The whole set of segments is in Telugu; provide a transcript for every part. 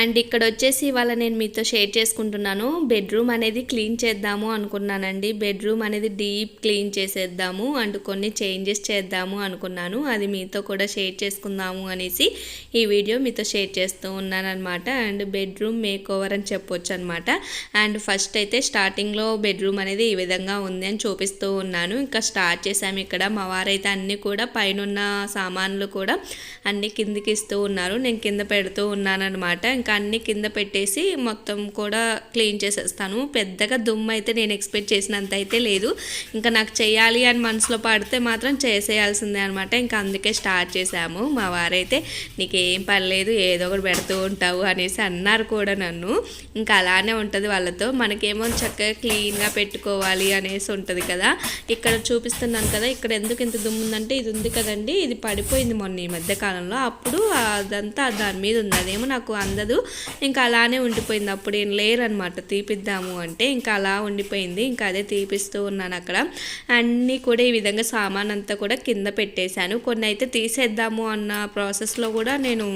అండ్ ఇక్కడ వచ్చేసి ఇవాళ నేను మీతో షేర్ చేసుకుంటున్నాను. బెడ్రూమ్ అనేది క్లీన్ చేద్దాము అనుకున్నానండి. బెడ్రూమ్ అనేది డీప్ క్లీన్ చేసేద్దాము అండ్ కొన్ని చేంజెస్ చేద్దాము అనుకున్నాను. అది మీతో కూడా షేర్ చేసుకుందాము అనేసి ఈ వీడియో మీతో షేర్ చేస్తూ ఉన్నాను అనమాట అండ్ బెడ్రూమ్ మేక్ ఓవర్ అని చెప్పొచ్చు అనమాట అండ్ ఫస్ట్ అయితే స్టార్టింగ్లో బెడ్రూమ్ అనేది ఈ విధంగా ఉంది అని చూపిస్తూ ఉన్నాను. ఇంకా స్టార్ట్ చేశాము ఇక్కడ. మా వారైతే అన్నీ కూడా పైన ఉన్న సామాన్లు కూడా అన్ని కిందికి ఇస్తూ ఉన్నారు. నేను కింద పెడుతూ ఉన్నాను అనమాట ఇంకా అన్ని కింద పెట్టేసి మొత్తం కూడా క్లీన్ చేసేస్తాను. పెద్దగా దుమ్ము అయితే నేను ఎక్స్పెక్ట్ చేసినంత అయితే లేదు. ఇంకా నాకు చేయాలి అని మనసులో పడితే మాత్రం చేసేయాల్సిందే అనమాట ఇంకా అందుకే స్టార్ట్ చేశాము. మా వారైతే నీకేం పర్లేదు ఏదో ఒకటి పెడుతూ ఉంటావు అనేసి అన్నారు కూడా నన్ను. ఇంకా అలానే ఉంటుంది వాళ్ళతో. మనకేమో చక్కగా క్లీన్గా పెట్టుకోవాలి అనేసి ఉంటుంది కదా. ఇక్కడ చూపిస్తున్నాను కదా ఇక్కడ ఎందుకు ఇంత దుమ్ము ఉందంటే ఇది ఉంది కదండి. ఇది పడిపోయింది మొన్న ఈ మధ్య కాలంలో. అప్పుడు అదంతా దాని మీద ఉంది అదేమో నాకు అందదు ఇంకా అలానే ఉండిపోయింది. అప్పుడు ఏం లేరనమాట తీపిద్దాము అంటే ఇంకా అలా ఉండిపోయింది. ఇంకా అదే తీపిస్తూ ఉన్నాను అక్కడ. అన్నీ కూడా ఈ విధంగా సామాన్ అంతా కూడా కింద పెట్టేశాను. కొన్ని అయితే తీసేద్దాము అన్న ప్రాసెస్లో కూడా నేను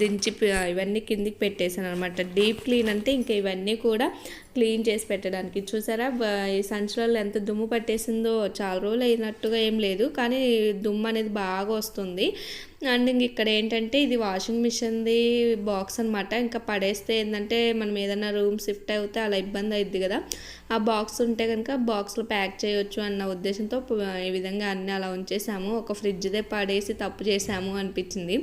దించి ఇవన్నీ కిందికి పెట్టేశాను అనమాట డీప్ క్లీన్ అంటే ఇంకా ఇవన్నీ కూడా క్లీన్ చేసి పెట్టడానికి. చూసారా? ఈ సంచులలో ఎంత దుమ్ము పట్టేసిందో చాలా రోజులు అయినట్టుగా ఏం లేదు. కానీ దుమ్ము అనేది బాగా వస్తుంది. అండ్ ఇంక ఇక్కడ ఏంటంటే ఇది వాషింగ్ మిషన్ది బాక్స్ అనమాట ఇంకా పడేస్తే ఏంటంటే మనం ఏదైనా రూమ్ షిఫ్ట్ అవుతే అలా ఇబ్బంది అవుద్ది కదా. ఆ బాక్స్ ఉంటే కనుక బాక్స్లో ప్యాక్ చేయొచ్చు అన్న ఉద్దేశంతో ఈ విధంగా అన్నీ అలా ఉంచేసాము. ఒక ఫ్రిడ్జ్దే పడేసి తప్పు చేసాము అనిపించింది.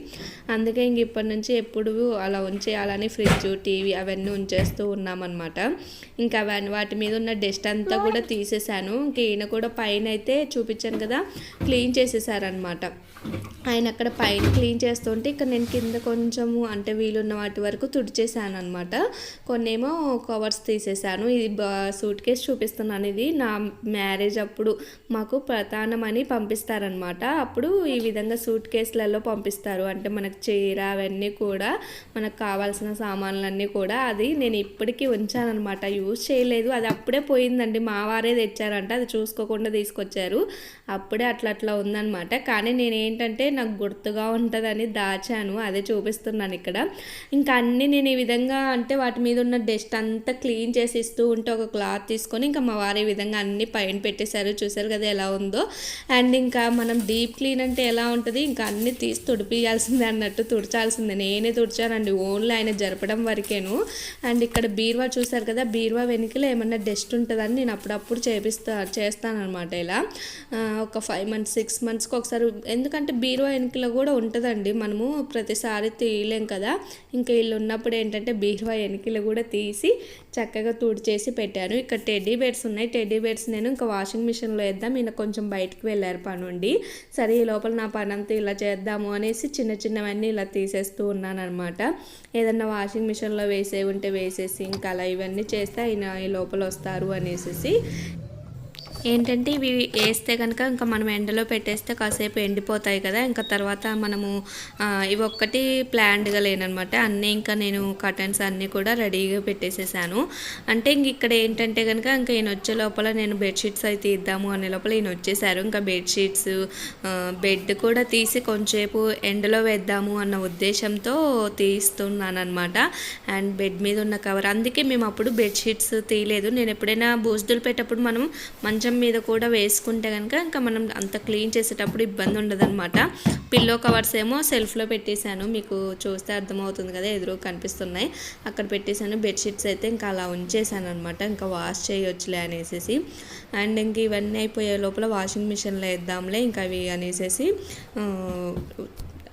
అందుకే ఇంక ఇప్పటి నుంచి ఎప్పుడు అలా ఉంచేయాలని ఫ్రిడ్జ్ టీవీ అవన్నీ ఉంచేస్తూ ఉన్నామన్నమాట. ఇంకా అవన్నీ వాటి మీద ఉన్న డస్ట్ అంతా కూడా తీసేసాను. ఇంక ఈయన కూడా పైన అయితే చూపించాను కదా క్లీన్ చేసేసారనమాట ఆయన అక్కడ పైన క్లీన్ చేస్తుంటే ఇక్కడ నేను కింద కొంచెము అంటే వీలున్న వాటి వరకు తుడిచేసాను అనమాట కొన్నేమో కవర్స్ తీసేసాను. ఇది సూట్ కేస్ చూపిస్తున్నాను ఇది. నా మ్యారేజ్ అప్పుడు మాకు ప్రధానమని పంపిస్తారనమాట అప్పుడు ఈ విధంగా సూట్ కేసులలో పంపిస్తారు. అంటే మనకు చీర అవన్నీ కూడా మనకు కావాల్సిన సామాన్లన్నీ కూడా అది నేను ఇప్పటికీ ఉంచానన్నమాట. యూజ్ చేయలేదు. అది అప్పుడే పోయిందండి. మా వారే తెచ్చారంట. అది చూసుకోకుండా తీసుకొచ్చారు. అప్పుడే అట్లా అట్లా ఉందన్నమాట. కానీ నేను ఏంటంటే నాకు గుర్తుగా ఉంటుందని దాచాను. అదే చూపిస్తున్నాను ఇక్కడ. ఇంకా అన్నీ నేను ఈ విధంగా అంటే వాటి మీద ఉన్న డస్ట్ అంతా క్లీన్ చేసి ఇస్తూ ఉంటే ఒక క్లాత్ తీసుకొని ఇంకా మా వారు ఈ విధంగా అన్ని పైన పెట్టేశారు. చూసారు కదా ఎలా ఉందో. అండ్ ఇంకా మనం డీప్ క్లీన్ అంటే ఎలా ఉంటుంది? ఇంకా అన్ని తీసి తుడిపియాల్సిందే అన్నట్టు తుడిచాల్సిందే. నేనే తుడిచానండి. ఓన్లీ ఆయన జరపడం వరకేను. అండ్ ఇక్కడ బీరువా చూసారు కదా? బీరువా వెనుకలో ఏమన్నా డస్ట్ ఉంటుందని నేను అప్పుడప్పుడు చేపిస్తా చేస్తానన్నమాట ఇలా. ఒక ఫైవ్ మంత్స్ సిక్స్ మంత్స్కి ఒకసారి ఎందుకంటే బీరువా వెనుకలో కూడా ఉంటుందండి. మనము ప్రతిసారి తీయలేం కదా. ఇంకా వీళ్ళు ఉన్నప్పుడు ఏంటంటే బీరువా వెనుకలో కూడా తీసి చక్కగా తుడిచేసి పెట్టాను. ఇక్కడ టెడ్డీ బెడ్స్ ఉన్నాయి. టెడ్డీ బెడ్స్ నేను ఇంకా వాషింగ్ మిషన్లో వేద్దాం. ఈయన కొంచెం బయటకు వెళ్ళారు పని ఉండి సరే ఈ లోపల నా పని అంతా ఇలా చేద్దాము అనేసి చిన్న చిన్నవన్నీ ఇలా తీసేస్తూ ఉన్నాను అనమాట ఏదన్నా వాషింగ్ మిషన్లో వేసే ఉంటే వేసేసి ఇంకా అలా ఇవన్నీ చేసి చేస్తే ఆయన లోపల వస్తారు అనేసి ఏంటంటే ఇవి వేస్తే కనుక ఇంకా మనం ఎండలో పెట్టేస్తే కాసేపు ఎండిపోతాయి కదా. ఇంకా తర్వాత మనము ఇవి ఒక్కటి ప్లాన్డ్గా లేనమాట అన్నీ ఇంకా నేను కటన్స్ అన్నీ కూడా రెడీగా పెట్టేసేసాను. అంటే ఇంక ఇక్కడ ఏంటంటే కనుక ఇంకా ఈయన వచ్చే లోపల నేను బెడ్షీట్స్ అయితే ఇద్దాము అనే లోపల ఈయన వచ్చేసారు. ఇంకా బెడ్షీట్స్ బెడ్ కూడా తీసి కొంచెంసేపు ఎండలో వేద్దాము అన్న ఉద్దేశంతో తీస్తున్నాను అనమాట అండ్ బెడ్ మీద ఉన్న కవర్. అందుకే మేము అప్పుడు బెడ్షీట్స్ తీయలేదు. నేను ఎప్పుడైనా బూజులు పెట్టేటప్పుడు మనం మంచి మీద కూడా వేసుకుంటే కనుక ఇంకా మనం అంత క్లీన్ చేసేటప్పుడు ఇబ్బంది ఉండదన్నమాట. పిల్లో కవర్స్ ఏమో సెల్ఫ్లో పెట్టేశాను. మీకు చూస్తే అర్థమవుతుంది కదా ఎదురు కనిపిస్తున్నాయి. అక్కడ పెట్టేశాను. బెడ్షీట్స్ అయితే ఇంకా అలా ఉంచేసాను అనమాట ఇంకా వాష్ చేయొచ్చులే అనేసి అండ్ ఇంక ఇవన్నీ అయిపోయే లోపల వాషింగ్ మిషన్లో వేద్దాంలే ఇంకా అవి అనేసి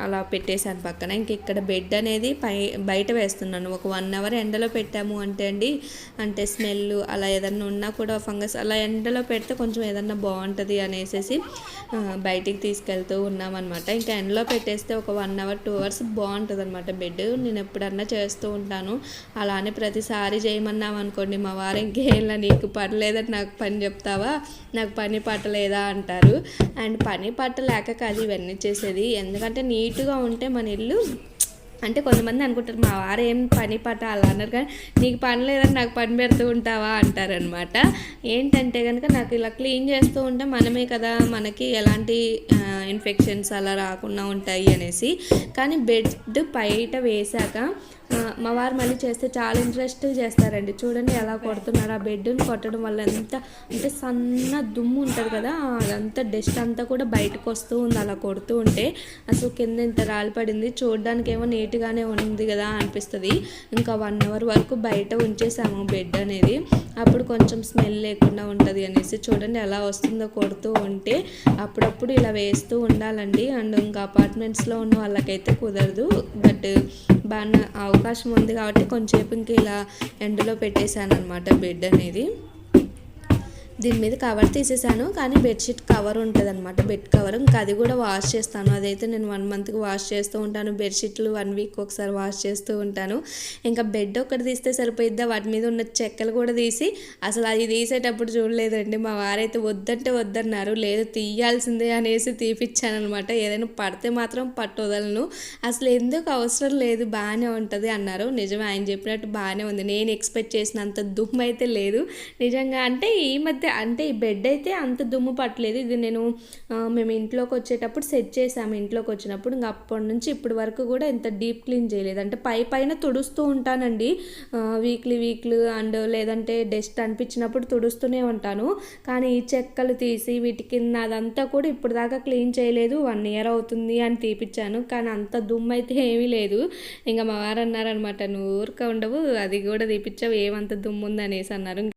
అలా పెట్టేశాను పక్కన. ఇంక ఇక్కడ బెడ్ అనేది పై బయట వేస్తున్నాను. ఒక వన్ అవర్ ఎండలో పెట్టాము అంటే అండి అంటే స్మెల్ అలా ఏదన్నా ఉన్నా కూడా ఫంగస్ అలా ఎండలో పెడితే కొంచెం ఏదన్నా బాగుంటుంది అనేసి బయటికి తీసుకెళ్తూ ఉన్నామన్నమాట. ఇంకా ఎండలో పెట్టేస్తే ఒక వన్ అవర్ టూ అవర్స్ బాగుంటుంది అనమాట బెడ్ నేను ఎప్పుడన్నా చేస్తూ ఉంటాను. అలానే ప్రతిసారి చేయమన్నాం అనుకోండి మా వారు ఇంకేలా నీకు పర్లేదని నాకు పని చెప్తావా? నాకు పని పట్టలేదా? అంటారు. అండ్ పని పట్టలేక కాదు ఇవన్నీ చేసేది. ఎందుకంటే నీ నీట్గా ఉంటే మన ఇల్లు అంటే కొంతమంది అనుకుంటారు మా వారు ఏం పని పట అలా అన్నారు కానీ నీకు పని లేదని నాకు పని పెడుతూ ఉంటావా? అంటారనమాట ఏంటంటే కనుక నాకు ఇలా క్లీన్ చేస్తూ ఉంటే మనమే కదా మనకి ఎలాంటి ఇన్ఫెక్షన్స్ అలా రాకుండా ఉంటాయి అనేసి. కానీ బెడ్ బయట వేశాక మా వారు మళ్ళీ చేస్తే చాలా ఇంట్రెస్ట్ చేస్తారండి. చూడండి ఎలా కొడుతున్నారు ఆ బెడ్ని కొట్టడం వల్ల ఎంత అంటే సన్న దుమ్ము ఉంటుంది కదా అదంతా డస్ట్ అంతా కూడా బయటకు వస్తూ ఉంది. అలా కొడుతూ ఉంటే అసలు కింద ఇంత రాలిపడింది. చూడడానికి ఏమో నీట్గానే ఉంది కదా అనిపిస్తుంది. ఇంకా వన్ అవర్ వరకు బయట ఉంచేసాము బెడ్ అనేది. అప్పుడు కొంచెం స్మెల్ లేకుండా ఉంటుంది అనేసి చూడండి ఎలా వస్తుందో కొడుతూ ఉంటే అప్పుడప్పుడు ఇలా వేస్తూ ఉండాలండి. అండ్ ఇంకా అపార్ట్మెంట్స్లో ఉన్న వాళ్ళకైతే కుదరదు. బట్ బాగా అవకాశం ఉంది కాబట్టి కొంచెంసేపు ఇంక ఇలా ఎండలో పెట్టేశాను అనమాట బెడ్ అనేది. దీని మీద కవర్ తీసేసాను కానీ బెడ్షీట్ కవర్ ఉంటుంది అనమాట బెడ్ కవర్ ఇంకా అది కూడా వాష్ చేస్తాను. అదైతే నేను వన్ మంత్కి వాష్ చేస్తూ ఉంటాను. బెడ్షీట్లు వన్ వీక్ ఒకసారి వాష్ చేస్తూ ఉంటాను. ఇంకా బెడ్ ఒకటి తీస్తే సరిపోయిద్దా? వాటి మీద ఉన్న చెక్కలు కూడా తీసి అసలు అది తీసేటప్పుడు చూడలేదండి. మా వారైతే వద్దంటే వద్దన్నారు. లేదు తీయాల్సిందే అనేసి తీపిచ్చాను అనమాట ఏదైనా పడితే మాత్రం పట్టుదలను. అసలు ఎందుకు అవసరం లేదు బాగానే ఉంటుంది అన్నారు. నిజమే ఆయన చెప్పినట్టు బాగానే ఉంది. నేను ఎక్స్పెక్ట్ చేసినంత దుమ్ము అయితే లేదు. నిజంగా అంటే ఈ మధ్య అయితే అంటే ఈ బెడ్ అయితే అంత దుమ్ము పట్టలేదు. ఇది నేను మేము ఇంట్లోకి వచ్చేటప్పుడు సెట్ చేసాము. ఇంట్లోకి వచ్చినప్పుడు ఇంకా అప్పటి నుంచి ఇప్పటి వరకు కూడా ఇంత డీప్ క్లీన్ చేయలేదు. అంటే పై పైన తుడుస్తూ ఉంటానండి. వీక్లీ వీక్లీ అండ్ లేదంటే డస్ట్ అనిపించినప్పుడు తుడుస్తూనే ఉంటాను. కానీ ఈ చెక్కలు తీసి వీటి కింద అదంతా కూడా ఇప్పుడు దాకా క్లీన్ చేయలేదు. వన్ ఇయర్ అవుతుంది అని తీపిచ్చాను. కానీ అంత దుమ్ము అయితే ఏమీ లేదు. ఇంకా మా వారు అన్నారనమాట నువ్వు ఊరిక ఉండవు. అది కూడా తీపిచ్చావు. ఏమంత దుమ్ము ఉంది అనేసి అన్నారు.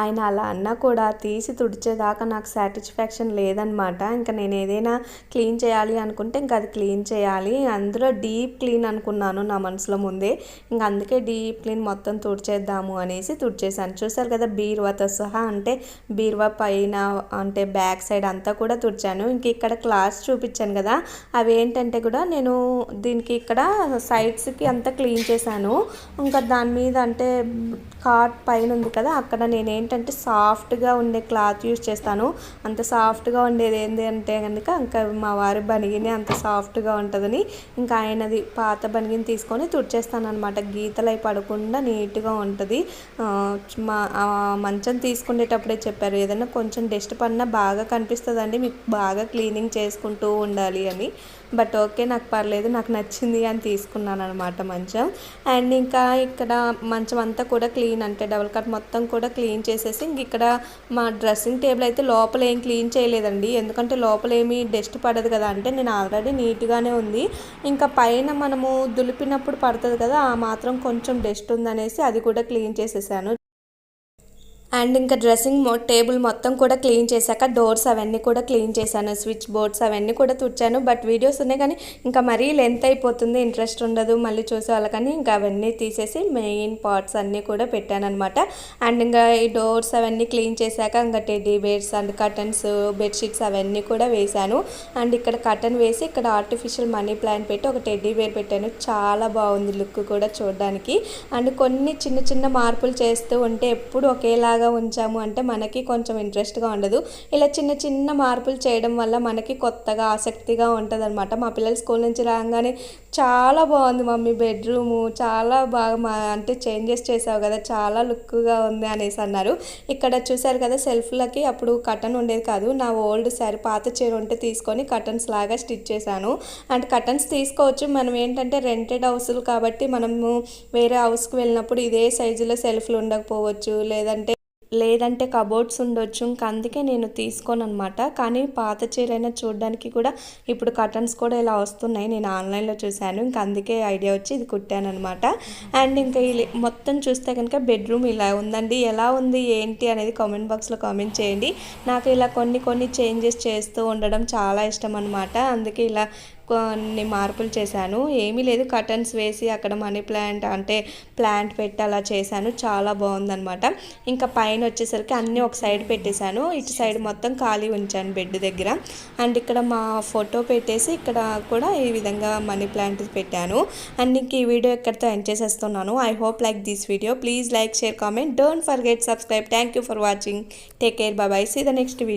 ఆయన అలా అన్నా కూడా తీసి తుడిచేదాకా నాకు సాటిస్ఫాక్షన్ లేదనమాట. ఇంకా నేను ఏదైనా క్లీన్ చేయాలి అనుకుంటే ఇంకా అది క్లీన్ చేయాలి. అందులో డీప్ క్లీన్ అనుకున్నాను నా మనసులో ముందే. ఇంకా అందుకే డీప్ క్లీన్ మొత్తం తుడిచేద్దాము అనేసి తుడిచేసాను చూసారు కదా బీరువాతో సహా అంటే బీరువా పైన అంటే బ్యాక్ సైడ్ అంతా కూడా తుడిచాను. ఇంక ఇక్కడ క్లాస్ చూపించాను కదా అవి ఏంటంటే కూడా నేను దీనికి ఇక్కడ సైడ్స్కి అంతా క్లీన్ చేశాను. ఇంకా దాని మీద అంటే కార్ట్ పైన ఉంది కదా అక్కడ నేను ఏంటంటే సాఫ్ట్గా ఉండే క్లాత్ యూస్ చేస్తాను. అంత సాఫ్ట్గా ఉండేది ఏంటి అంటే కనుక ఇంకా మా వారి బనిగిని అంత సాఫ్ట్గా ఉంటుందని ఇంకా ఆయనది పాత బనిగిని తీసుకొని తుడిచేస్తాను అనమాట గీతలు అయి పడకుండా నీట్గా ఉంటుంది. మా మంచం తీసుకునేటప్పుడే చెప్పారు ఏదైనా కొంచెం డస్ట్ పడినా బాగా కనిపిస్తుందండి మీకు బాగా క్లీనింగ్ చేసుకుంటూ ఉండాలి అని. బట్ ఓకే నాకు పర్లేదు నాకు నచ్చింది అని తీసుకున్నాను అనమాట మంచం. అండ్ ఇంకా ఇక్కడ మంచం అంతా కూడా క్లీన్ అంటే డబుల్ కట్ మొత్తం కూడా క్లీన్ చేసేసి ఇంక ఇక్కడ మా డ్రెస్సింగ్ టేబుల్ అయితే లోపల ఏం క్లీన్ చేయలేదండి. ఎందుకంటే లోపల ఏమీ డస్ట్ పడదు కదా అంటే నేను ఆల్రెడీ నీట్గానే ఉంది. ఇంకా పైన మనము దులిపినప్పుడు పడుతుంది కదా ఆ మాత్రం కొంచెం డస్ట్ ఉందనేసి అది కూడా క్లీన్ చేసేసాను. అండ్ ఇంకా డ్రెస్సింగ్ టేబుల్ మొత్తం కూడా క్లీన్ చేశాక డోర్స్ అవన్నీ కూడా క్లీన్ చేశాను. స్విచ్ బోర్డ్స్ అవన్నీ కూడా తుడిచాను. బట్ వీడియోస్ ఉన్నాయి కానీ ఇంకా మరీ లెంత్ అయిపోతుంది. ఇంట్రెస్ట్ ఉండదు. మళ్ళీ చూసే వాళ్ళకని ఇంకా అవన్నీ తీసేసి మెయిన్ పార్ట్స్ అన్నీ కూడా పెట్టాను అనమాట అండ్ ఇంకా ఈ డోర్స్ అవన్నీ క్లీన్ చేశాక ఇంకా teddy bears and curtains bedsheets అవన్నీ కూడా వేశాను. అండ్ ఇక్కడ కటన్ వేసి ఇక్కడ ఆర్టిఫిషియల్ మనీ ప్లాంట్ పెట్టి ఒక టెడ్డీ బేర్ పెట్టాను. చాలా బాగుంది లుక్ కూడా చూడడానికి. అండ్ కొన్ని చిన్న చిన్న మార్పులు చేస్తూ ఉంటే ఎప్పుడు ఒకేలాగా లాగా ఉంచాము అంటే మనకి కొంచెం ఇంట్రెస్ట్గా ఉండదు. ఇలా చిన్న చిన్న మార్పులు చేయడం వల్ల మనకి కొత్తగా ఆసక్తిగా ఉంటుంది అనమాట మా పిల్లలు స్కూల్ నుంచి రాగానే చాలా బాగుంది మమ్మీ బెడ్రూము చాలా బాగా మా అంటే చేంజెస్ చేసావు కదా చాలా లుక్గా ఉంది అనేసి అన్నారు. ఇక్కడ చూశారు కదా సెల్ఫ్లకి అప్పుడు కటన్ ఉండేది కాదు. నా ఓల్డ్ శారీ పాత చీర ఉంటే తీసుకొని కటన్స్ లాగా స్టిచ్ చేశాను. అండ్ కటన్స్ తీసుకోవచ్చు. మనం ఏంటంటే రెంటెడ్ హౌస్లు కాబట్టి మనము వేరే హౌస్కి వెళ్ళినప్పుడు ఇదే సైజులో సెల్ఫ్లు ఉండకపోవచ్చు. లేదంటే లేదంటే కబోర్డ్స్ ఉండొచ్చు ఇంకా అందుకే నేను తీసుకోను అనమాట కానీ పాత చీరైనా చూడడానికి కూడా ఇప్పుడు కటన్స్ కూడా ఇలా వస్తున్నాయి. నేను ఆన్లైన్లో చూశాను ఇంకా అందుకే ఐడియా వచ్చి ఇది కుట్టాను అనమాట అండ్ ఇంకా మొత్తం చూస్తే కనుక బెడ్రూమ్ ఇలా ఉందండి. ఎలా ఉంది ఏంటి అనేది కామెంట్ బాక్స్లో కామెంట్ చేయండి. నాకు ఇలా కొన్ని కొన్ని చేంజెస్ చేస్తూ ఉండడం చాలా ఇష్టం అనమాట అందుకే ఇలా కొన్ని మార్పులు చేశాను. ఏమీ లేదు. కటన్స్ వేసి అక్కడ మనీ ప్లాంట్ అంటే ప్లాంట్ పెట్టి అలా చేశాను. చాలా బాగుందనమాట ఇంకా పైన వచ్చేసరికి అన్నీ ఒక సైడ్ పెట్టేశాను. ఇటు సైడ్ మొత్తం ఖాళీ ఉంచాను బెడ్ దగ్గర. అండ్ ఇక్కడ మా ఫోటో పెట్టేసి ఇక్కడ కూడా ఈ విధంగా మనీ ప్లాంట్ పెట్టాను. అండ్ ఇంక ఈ వీడియో ఇక్కడితో ఎండ్ చేసేస్తున్నాను. I hope like this video. Please like share comment. Don't forget subscribe. Thank you for watching. Take care. Bye bye see the next video.